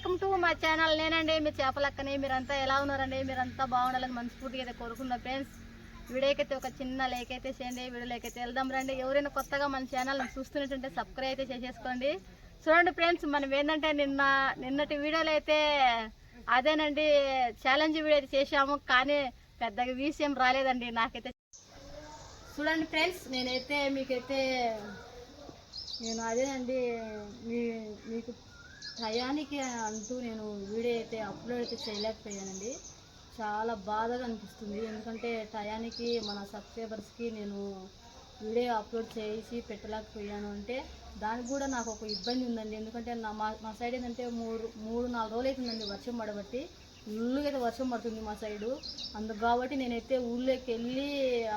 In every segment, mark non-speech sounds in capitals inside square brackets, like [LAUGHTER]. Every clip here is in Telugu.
వెల్కమ్ టు మా ఛానల్. నేనండి మీ చేపలక్కనే మీరంతా ఎలా ఉన్నారండి? మీరంతా బాగుండాలని మనస్ఫూర్తిగా అయితే కోరుకున్న ఫ్రెండ్స్. వీడియోకైతే ఒక చిన్న లేక్ అయితే చేయండి. వీడియోలోకి అయితే వెళ్దాం రండి. ఎవరైనా కొత్తగా మన ఛానల్ చూస్తున్నట్టుంటే సబ్స్క్రైబ్ అయితే చేసేసుకోండి. చూడండి ఫ్రెండ్స్ మనం ఏంటంటే నిన్న నిన్నటి వీడియోలో అయితే అదేనండి ఛాలెంజ్ వీడియో అయితే చేశాము. కానీ పెద్దగా విషయం రాలేదండి. నాకైతే చూడండి ఫ్రెండ్స్ నేనైతే మీకైతే నేను అదేనండి మీ మీకు టయానికి అంటూ నేను వీడియో అయితే అప్లోడ్ అయితే చేయలేకపోయానండి. చాలా బాధగా అనిపిస్తుంది. ఎందుకంటే టయానికి మన సబ్స్క్రైబర్స్కి నేను వీడియో అప్లోడ్ చేసి పెట్టలేకపోయాను అంటే దానికి కూడా నాకు ఒక ఇబ్బంది ఉందండి. ఎందుకంటే నా మా మా సైడ్ ఏంటంటే మూడు మూడు నాలుగు రోజులు అవుతుందండి వర్షం పడబట్టి. ఊళ్ళోకి అయితే వర్షం పడుతుంది మా సైడు. అందుకు కాబట్టి నేనైతే ఊళ్ళోకి వెళ్ళి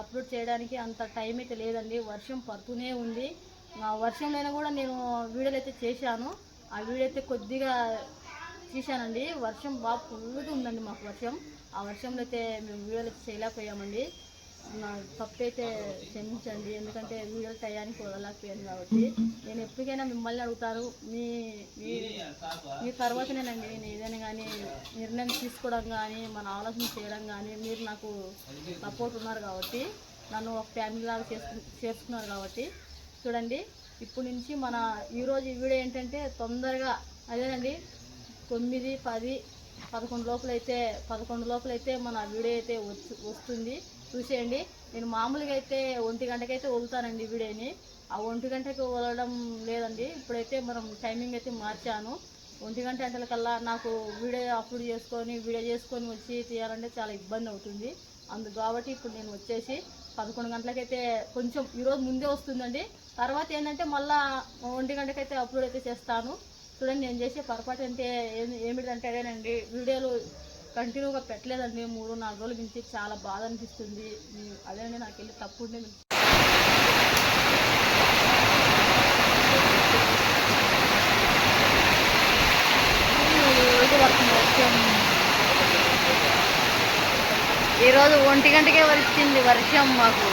అప్లోడ్ చేయడానికి అంత టైం అయితే లేదండి. వర్షం పడుతూనే ఉంది. ఆ వర్షంలో కూడా నేను వీడియోలు అయితే చేశాను. ఆ వీడియో అయితే కొద్దిగా తీశానండి వర్షం బాగా ఫుల్గా ఉందండి మాకు వర్షం. ఆ వర్షంలో అయితే మేము వీడియోలు అయితే చేయలేకపోయామండి. నా తప్పు అయితే క్షమించండి. ఎందుకంటే వీడియోలు టయానికి వదలకపోయాను కాబట్టి. నేను ఎప్పటికైనా మిమ్మల్ని అడుగుతారు. మీ మీ మీ తర్వాతనేనండి. నేను ఏదైనా కానీ నిర్ణయం తీసుకోవడం కానీ మన ఆలోచన చేయడం కానీ మీరు నాకు సపోర్ట్ ఉన్నారు కాబట్టి. నన్ను ఒక ఫ్యామిలీ లాగా చేసుకు చేసుకున్నారు కాబట్టి. చూడండి. ఇప్పుడు నుంచి మన ఈరోజు ఈ వీడియో ఏంటంటే తొందరగా అదేనండి తొమ్మిది పది పదకొండు లోపల అయితే పదకొండు లోపల అయితే మన వీడియో అయితే వస్తుంది. చూసేయండి. నేను మామూలుగా అయితే ఒంటి గంటకైతే వదులుతానండి వీడియోని. ఆ ఒంటి గంటకి వదలడం లేదండి. ఇప్పుడైతే మనం టైమింగ్ అయితే మార్చాను. ఒంటి గంట గంటల కల్లా నాకు వీడియో అప్లోడ్ చేసుకొని వీడియో చేసుకొని వచ్చి తీయాలంటే చాలా ఇబ్బంది అవుతుంది. అందు కాబట్టి ఇప్పుడు నేను వచ్చేసి పదకొండు గంటలకైతే కొంచెం ఈరోజు ముందే వస్తుందండి. తర్వాత ఏంటంటే మళ్ళీ ఒంటి గంటకైతే అప్లోడ్ అయితే చేస్తాను. చూడండి నేను చేసే పొరపాటు అంటే ఏమిటంటే అదేనండి వీడియోలు కంటిన్యూగా పెట్టలేదండి. మూడు నాలుగు రోజుల నుంచి చాలా బాధ అనిపిస్తుంది. అదే అండి నాకు వెళ్ళి తప్పు ఉండే మీకు ఈరోజు ఒంటి గంటకే వచ్చింది వర్షం మాకు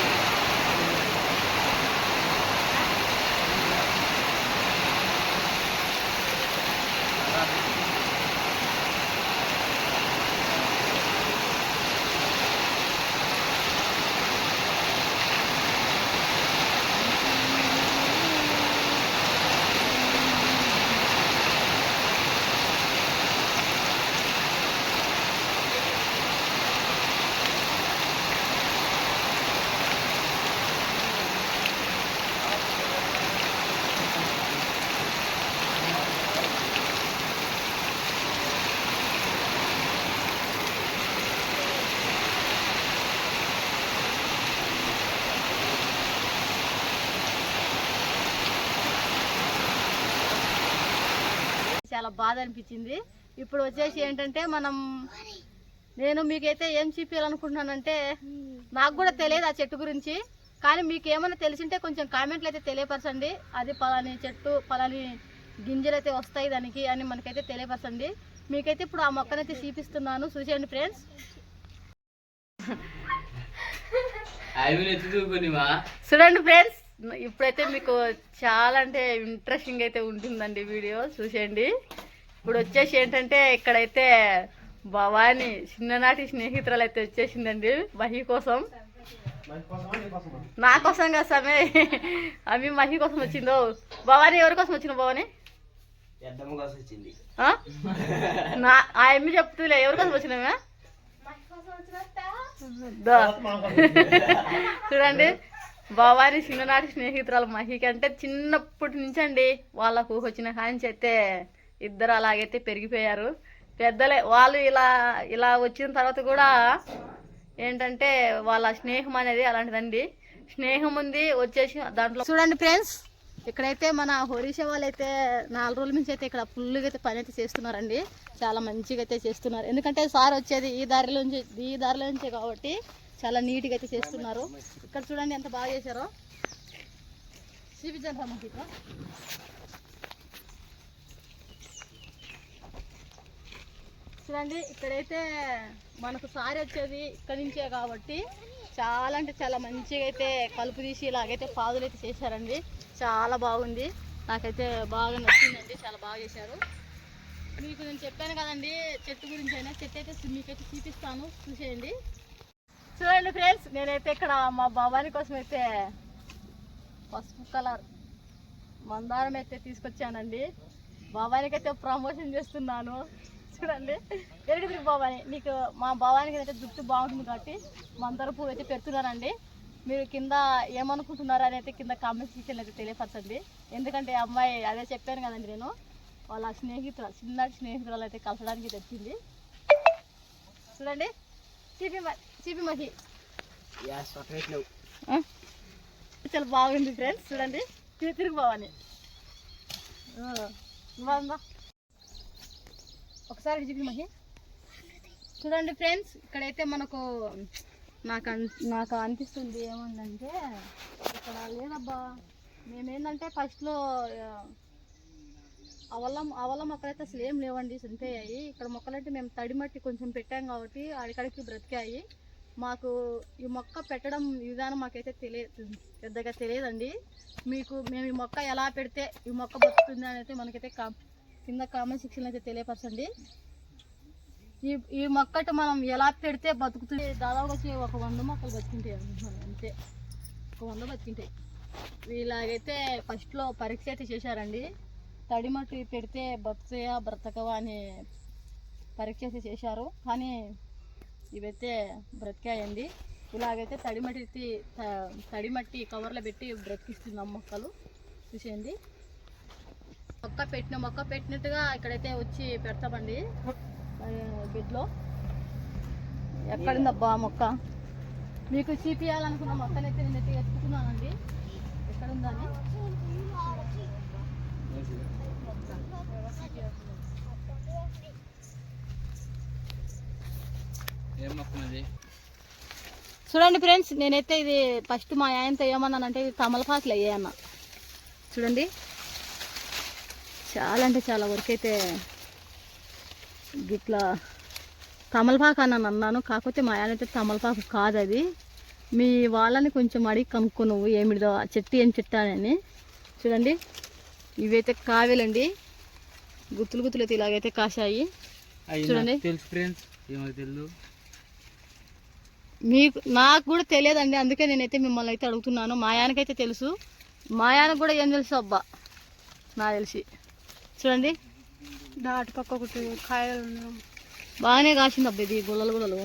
చాలా బాధ అనిపించింది. ఇప్పుడు వచ్చేసి ఏంటంటే మనం నేను మీకైతే ఏం చూపించాలనుకుంటున్నానంటే నాకు కూడా తెలియదు ఆ చెట్టు గురించి. కానీ మీకు ఏమైనా తెలిసింటే కొంచెం కామెంట్లు అయితే తెలియపరచండి. అది పలాని చెట్టు పలాని గింజలు అయితే వస్తాయి దానికి అని మనకైతే తెలియపరచండి. మీకైతే ఇప్పుడు ఆ మొక్కనైతే చూపిస్తున్నాను. చూసేయండి ఫ్రెండ్స్ చూడండి ఫ్రెండ్స్ ఇప్పుడైతే మీకు చాలా అంటే ఇంట్రెస్టింగ్ అయితే ఉంటుందండి వీడియో. చూసేయండి. ఇప్పుడు వచ్చేసి ఏంటంటే ఇక్కడైతే భవాని చిన్ననాటి స్నేహితురాలు అయితే వచ్చేసిందండి మహి కోసం. నా కోసం కదా సమే అవి మహి కోసం వచ్చిందో. భవాని ఎవరి కోసం వచ్చిన భవాని? నా ఆ ఎమ్మి చెప్తూలే ఎవరి కోసం వచ్చినామే? దా. చూడండి భవాని చిన్ననాటి స్నేహితురాలు మహికి అంటే చిన్నప్పటి నుంచి అండి వాళ్ళకు వచ్చిన కాంచి అయితే ఇద్దరు అలాగైతే పెరిగిపోయారు. పెద్దలే వాళ్ళు ఇలా ఇలా వచ్చిన తర్వాత కూడా ఏంటంటే వాళ్ళ స్నేహం అనేది అలాంటిదండి. స్నేహం ఉంది వచ్చేసి దాంట్లో చూడండి ఫ్రెండ్స్ ఇక్కడైతే మన హరీష వాళ్ళు అయితే నాలుగు రోజుల నుంచి అయితే ఇక్కడ ఫుల్గా అయితే పని అయితే చేస్తున్నారండి. చాలా మంచిగా అయితే చేస్తున్నారు. ఎందుకంటే సార్ వచ్చేది ఈ దారిలో నుంచి ఈ దారిలో నుంచే కాబట్టి చాలా నీట్గా అయితే చేస్తున్నారు. ఇక్కడ చూడండి ఎంత బాగా చేశారో. చూపించండి మాకు ఇక్కడ. చూడండి ఇక్కడైతే మనకు సారి వచ్చేది ఇక్కడి నుంచే కాబట్టి చాలా అంటే చాలా మంచిగా అయితే కలుపు తీసి ఇలాగైతే పాదులు అయితే చేశారండి. చాలా బాగుంది. నాకైతే బాగా నచ్చిందండి చాలా బాగా చేశారు. మీకు నేను చెప్పాను కదండి చెట్టు గురించి అయినా చెట్టు అయితే మీకైతే చూపిస్తాను చూసేయండి. చూడండి ఫ్రెండ్స్ నేనైతే ఇక్కడ మా బాబాని కోసం అయితే పసుపు కలర్ మందారం అయితే తీసుకొచ్చానండి. బాబానికి అయితే ప్రమోషన్ చేస్తున్నాను. చూడండి. ఎరుగుతుంది బాబాని నీకు మా బాబానికి అయితే జుట్టు బాగుంటుంది కాబట్టి మందార పువ్వు అయితే పెడుతున్నానండి మీరు కింద ఏమనుకుంటున్నారు అని అయితే కింద కామెంట్ సెక్షన్ అయితే తెలియపరచండి. ఎందుకంటే ఈ అమ్మాయి అదే చెప్పాను కదండి నేను. వాళ్ళ స్నేహితులు చిన్నటి స్నేహితురాలు అయితే కలసడానికి తెచ్చింది చూడండి. చీపి చీపి మహి? చాలా బాగుంది ఫ్రెండ్స్ చూడండి. తిరిగి పోవాలి బాగుందా ఒకసారి చూపి మహి చూడండి ఫ్రెండ్స్ ఇక్కడైతే మనకు నాకు నాకు అనిపిస్తుంది ఏమందంటే ఇక్కడ లేదబ్బా మేమేందంటే ఫస్ట్లో అవలం అవల మొక్కలైతే అసలు ఏం లేవండి చనిపోయాయి ఇక్కడ మొక్కలంటే మేము తడి మట్టి కొంచెం పెట్టాం కాబట్టి అడికడికి బ్రతికాయి. మాకు ఈ మొక్క పెట్టడం విధానం మాకైతే తెలియదు పెద్దగా తెలియదండి. మీకు మేము ఈ మొక్క ఎలా పెడితే ఈ మొక్క బతుకుతుంది అని అయితే మనకైతే కింద కామెంట్ సెక్షన్ అయితే తెలియపరచండి. ఈ ఈ మొక్కట మనం ఎలా పెడితే బతుకుతుంది? దాదాపు వచ్చి ఒక వంద మొక్కలు బతుకుంటాయి అంతే. ఒక వంద బతికింటాయి. ఇలాగైతే ఫస్ట్లో పరీక్ష అయితే చేశారండి. తడి మట్టి పెడితే బతుకుతాయా బ్రతకవా అని పరీక్ష అయితే చేశారు. కానీ ఇవైతే బ్రతికాయండి. ఇలాగైతే తడి మట్టి త- తడి మట్టి కవర్లో పెట్టి బ్రతికిస్తున్నాం మొక్కలు. చూసేయండి. మొక్క పెట్టిన మొక్క పెట్టినట్టుగా ఇక్కడైతే వచ్చి పెడతామండి. బెడ్లో ఎక్కడుందబ్బా మొక్క? మీకు చూపించాలనుకున్న మొక్కనైతే నేనైతే ఎత్తుకున్నానండి. ఎక్కడుందని? ఏం మొక్కనది చూడండి ఫ్రెండ్స్ నేనైతే ఇది ఫస్ట్ మా ఆయనతో ఏమన్నానంటే ఇది తమలపాకులు అయ్యాయన్న. చూడండి. చాలా అంటే చాలా వరకు అయితే గిట్లా తమలపాకు అని అన్నాను. కాకపోతే మా ఆయన అయితే తమలపాకు కాదు అది. మీ వాళ్ళని కొంచెం అడిగి కనుక్కో నువ్వు ఏమిడిదో ఆ చెట్టు ఏం చెట్టు అని. చూడండి ఇవైతే కావేలండి గుత్తులు గుత్తులు అయితే ఇలాగైతే కాశాయి. చూడండి. తెలుసు ఫ్రెండ్స్ మీకు నాకు కూడా తెలియదండి. అందుకే నేనైతే మిమ్మల్ని అయితే అడుగుతున్నాను. మా ఆయనకైతే తెలుసు. మా ఆయనకు కూడా ఏం తెలుసు అబ్బా? నాకు తెలిసి. చూడండి. దాటి పక్క ఒకటి కాయలు. బాగానే కాసింది అబ్బా ఇది గుల్లలు గుల్లలు.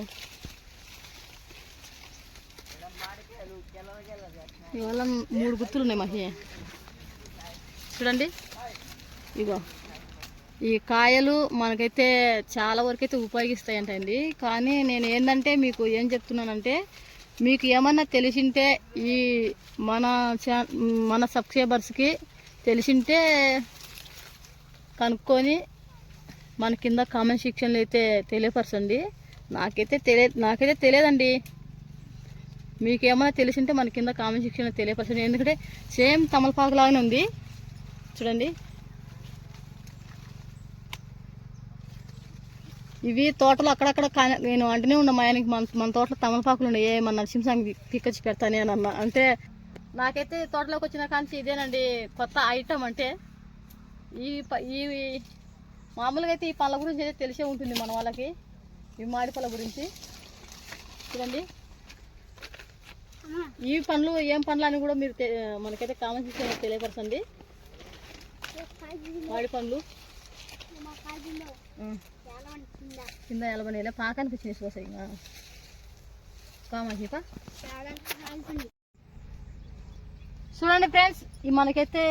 ఇవాళ మూడు గుత్తులు ఉన్నాయి మహి. చూడండి. ఇగో. ఈ కాయలు మనకైతే చాలా వరకు అయితే ఉపయోగిస్తాయంటండి కానీ నేను ఏంటంటే మీకు ఏం చెప్తున్నానంటే మీకు ఏమన్నా తెలిసింటే ఈ మన మన సబ్స్క్రైబర్స్కి తెలిసింటే కనుక్కొని మన కింద కామెంట్ సెక్షన్లో అయితే తెలియపరచండి. నాకైతే తెలియ నాకైతే తెలియదండి. మీకేమైనా తెలిసింటే మన కింద కామెంట్ సెక్షన్లో తెలియపరచండి. ఎందుకంటే సేమ్ తమలపాకు లాగానే ఉంది. చూడండి. ఇవి తోటలు అక్కడక్కడ నేను అంటూనే ఉన్నా మా ఆయనకి మన మన తోటలో తమలపాకులు ఉన్నాయి. మన నరసింహస్వామి పిక్కచ్చి పెడతానే అని అన్న. అంటే నాకైతే తోటలోకి వచ్చిన కానీ ఇదేనండి కొత్త ఐటమ్ అంటే ఈ ఈ మామూలుగా అయితే ఈ పళ్ళ గురించి అయితే తెలిసే ఉంటుంది మన వాళ్ళకి ఈ మాడి పళ్ళ గురించి. చూడండి. ఈ పండ్లు ఏం పండ్లు అని కూడా మీరు తె- మనకైతే కామెంట్ చేసి తెలియపరచండి. మామిడి పండ్లు. కింద ఎలబడి పాకానికి వచ్చినాయి చూసాయి కామాజీపా చూడండి ఫ్రెండ్స్ ఈ మనకైతే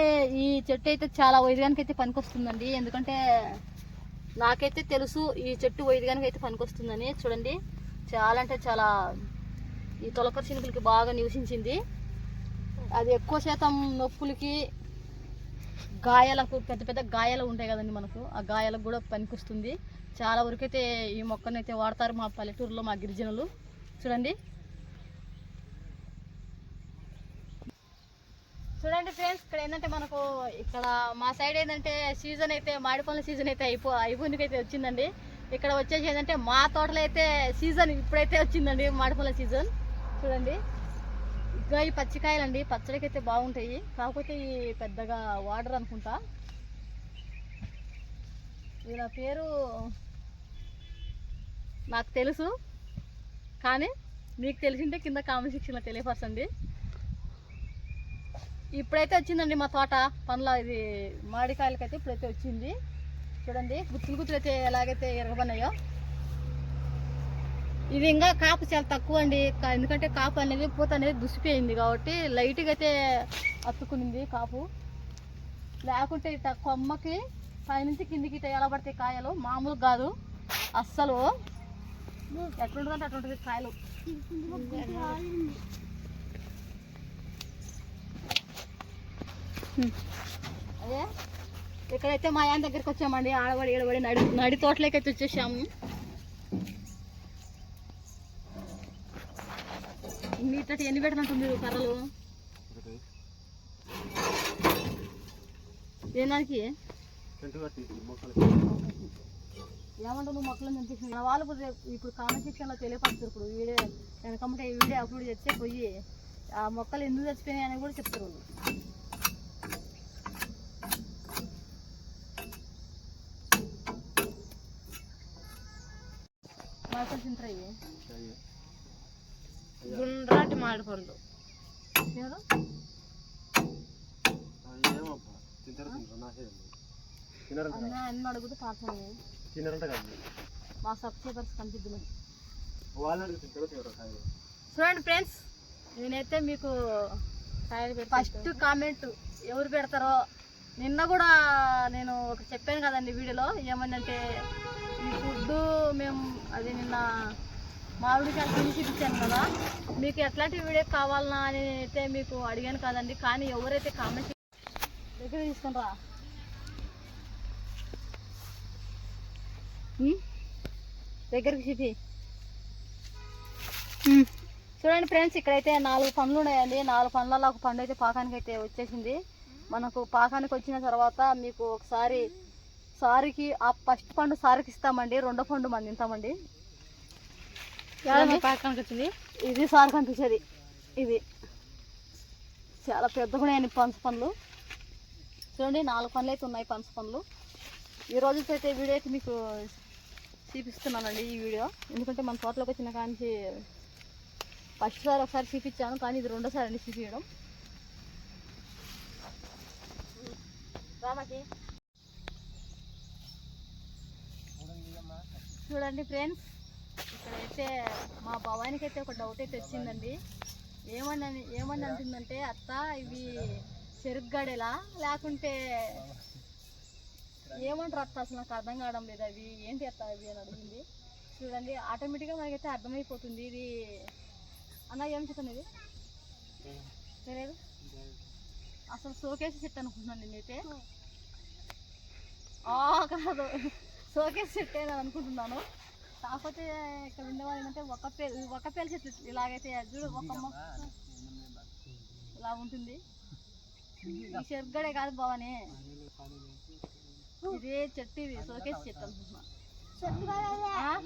ఈ చెట్టు అయితే చాలా వైద్యానికి అయితే పనికొస్తుందండి. ఎందుకంటే నాకైతే తెలుసు ఈ చెట్టు వైద్యానికి అయితే పనికొస్తుందని. చూడండి చాలా అంటే చాలా ఈ తొలకర చినుకులకి బాగా నివసించింది. అది ఎక్కువ శాతం నొప్పులకి గాయాలకు పెద్ద పెద్ద గాయాలు ఉంటాయి కదండి మనకు. ఆ గాయాలకు కూడా పనికొస్తుంది. చాలా వరకు అయితే ఈ మొక్కనైతే వాడతారు మా పల్లెటూరులో మా గిరిజనులు. చూడండి చూడండి ఫ్రెండ్స్ ఇక్కడ ఏంటంటే మనకు ఇక్కడ మా సైడ్ ఏంటంటే సీజన్ అయితే మాడి పనుల సీజన్ అయితే అయిపో అయిపోయినకి అయితే వచ్చిందండి. ఇక్కడ వచ్చేసి ఏంటంటే మా తోటలో అయితే సీజన్ ఇప్పుడైతే వచ్చిందండి మాడి పనుల సీజన్ చూడండి. ఇంకా ఈ పచ్చికాయలండి పచ్చడికి అయితే బాగుంటాయి. కాకపోతే ఈ పెద్దగా వాడర్ అనుకుంటా. వీళ్ళ పేరు నాకు తెలుసు. కానీ మీకు తెలిసింటే కింద కామెంట్ సెక్షన్లో తెలియపరచండి. ఇప్పుడైతే వచ్చిందండి మా తోట పండ్ల ఇది మామిడికాయలకైతే ఇప్పుడైతే వచ్చింది. చూడండి గుత్తులు గుత్తులు అయితే ఎలాగైతే ఎరగబన్నాయో ఇది ఇంకా కాపు చాలా తక్కువ అండి. కా- ఎందుకంటే కాపు అనేది పూత అనేది దుసిపోయింది కాబట్టి లైట్గా అయితే అతుకునింది కాపు. లేకుంటే ఇట్ట కొమ్మకి పైనుంచి కిందికి ఇట్ట ఎలా పడితే కాయలు మామూలు కాదు. అస్సలు. ఎట్లుంటుందంటే అటువంటిది కాయలు. అదే? ఇక్కడైతే మా ఆయన దగ్గరికి వచ్చామండి. ఆడబడి ఈడబడి నడి నడి తోటలోకి అయితే వచ్చేసాము. మీతో ఎన్ని పెట్టినట్టుంది కర్రలు? ఏనానికి ఏమంటావు నువ్వు మొక్కలు పంపించిన మన వాళ్ళు ఇప్పుడు రేపు- ఇప్పుడు కామెంట్ సెక్షన్లో తెలియపరుస్తారు ఇప్పుడు. వీడియో వెనకమ్మంటే ఈ వీడియో అప్లోడ్ చేస్తే పోయి ఆ మొక్కలు ఎందుకు చచ్చిపోయినాయి అని కూడా చెప్తారు తింటాయి గుండ్రాటి మామిడి పండు అన్న అడుగుతూ మా సబ్స్క్రైబర్స్ కనిపిద్దు చూడండి ఫ్రెండ్స్ నేనైతే మీకు ఫస్ట్ కామెంట్ ఎవరు పెడతారో నిన్న కూడా నేను ఒక చెప్పాను కదండి వీడియోలో ఏమనంటే ఈ ఫుడ్ మేము అది నిన్న మామిడికాయ తిని చూపించాను కదా మీకు ఎట్లాంటి వీడియో కావాలన్నా అని అయితే మీకు అడిగాను కదండి కానీ ఎవరైతే కామెంట్ దగ్గర తీసుకుని దగ్గరికి చూపి. చూడండి ఫ్రెండ్స్ ఇక్కడైతే నాలుగు పండ్లు ఉన్నాయండి నాలుగు పండ్లలో ఒక పండు అయితే పాకానికి అయితే వచ్చేసింది. మనకు పాకానికి వచ్చిన తర్వాత మీకు ఒకసారి సారికి ఆ ఫస్ట్ పండు సారికి ఇస్తామండి. రెండో పండు మనం తింటామండి. వచ్చింది? ఇది సార్ కనిపించేది. ఇది చాలా పెద్దగా ఉన్నాయండి పనస పండ్లు. చూడండి నాలుగు పండ్లు అయితే ఉన్నాయి పనస పండ్లు. ఈ రోజు అయితే వీడియో అయితే మీకు చూపిస్తున్నానండి ఈ వీడియో. ఎందుకంటే మన తోటలోకి వచ్చిన కానీ ఫస్ట్ సారి ఒకసారి చూపించాను కానీ ఇది రెండోసారి అండి చూపించడం. రామకి చూడండి ఫ్రెండ్స్ ఇక్కడైతే మా భవానికి అయితే ఒక డౌట్ అయితే వచ్చిందండి. ఏమని ఏమని అంటుందంటే అత్త ఇవి చెరుగ్గడెలా? లేకుంటే ఏమంటారు అత్త? అసలు నాకు అర్థం కావడం లేదు. అవి ఏంటి అత్త అవి అని అడిగింది. చూడండి ఆటోమేటిక్గా మనకైతే అర్థమైపోతుంది. ఇది అన్న ఏం చెప్తాను ఇది తెలియదు అసలు సోకేసి చెట్టు అనుకుంటున్నాను నేనైతే. ఆ, కాదు. సోకేసి చెట్టు అని అనుకుంటున్నాను. కాకపోతే ఇక్కడ ఉండేవాళ్ళు ఏంటంటే ఒక పేరు ఒక పేరు చెట్లు ఇలాగైతే చూడు ఒక మొక్క. ఇలా ఉంటుంది. ఈ చెరుగడే కాదు భవాని ఇదే చెట్టు ఇది సోకేసి చెట్టు అనుకుంటున్నా ఆ?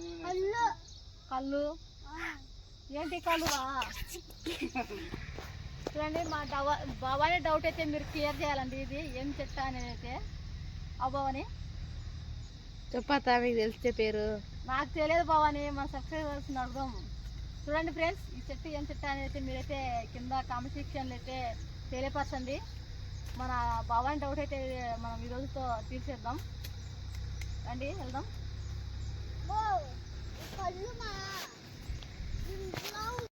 కళ్ళు. ఏంటి కళ్ళు [LAUGHS] చూడండి మా బాబానే డౌట్ అయితే మీరు క్లియర్ చేయాలండి. ఇది ఏం చెప్తా అనేది అయితే అభవాని చెప్పతా మీకు తెలిస్తే పేరు. నాకు తెలియదు బాబాని మా సబ్స్క్రైబర్స్ అడుగుదాం చూడండి ఫ్రెండ్స్ ఈ చెట్టు ఏం చెట్టు అనేది అయితే మీరైతే కింద కామెంట్ సెక్షన్లో అయితే తెలియపరచండి. మన భవాని డౌట్ అయితే మనం ఈ రోజుతో తీర్చేద్దాం. రండి వెళ్దాం.